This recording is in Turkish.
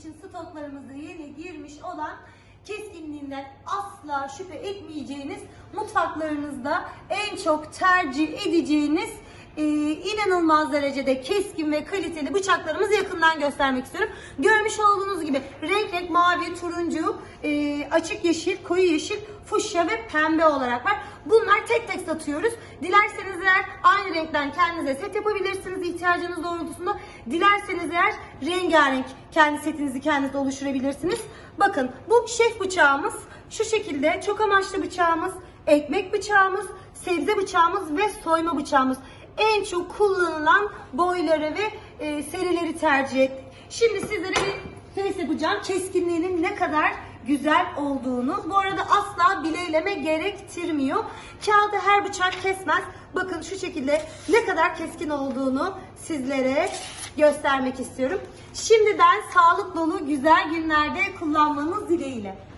için stoklarımıza yeni girmiş olan keskinliğinden asla şüphe etmeyeceğiniz mutfaklarınızda en çok tercih edeceğiniz e, inanılmaz derecede keskin ve kaliteli bıçaklarımızı yakından göstermek istiyorum. Görmüş olduğunuz gibi renk renk mavi, turuncu, e, açık yeşil, koyu yeşil, fuşya ve pembe olarak var. Bunlar tek tek satıyoruz. Dilerseniz eğer aynı renkten kendinize set yapabilirsiniz ihtiyacınız doğrultusunda. Dilerseniz eğer rengarenk kendi setinizi kendiniz oluşturabilirsiniz. Bakın bu şef bıçağımız şu şekilde çok amaçlı bıçağımız, ekmek bıçağımız, sebze bıçağımız ve soyma bıçağımız. En çok kullanılan boyları ve e, serileri tercih ettik. Şimdi sizlere bir test yapacağım. Keskinliğinin ne kadar güzel olduğunu. Bu arada asla bileyleme gerektirmiyor. Kağıdı her bıçak kesmez. Bakın şu şekilde ne kadar keskin olduğunu sizlere göstermek istiyorum. Şimdiden sağlık dolu güzel günlerde kullanmanız dileğiyle.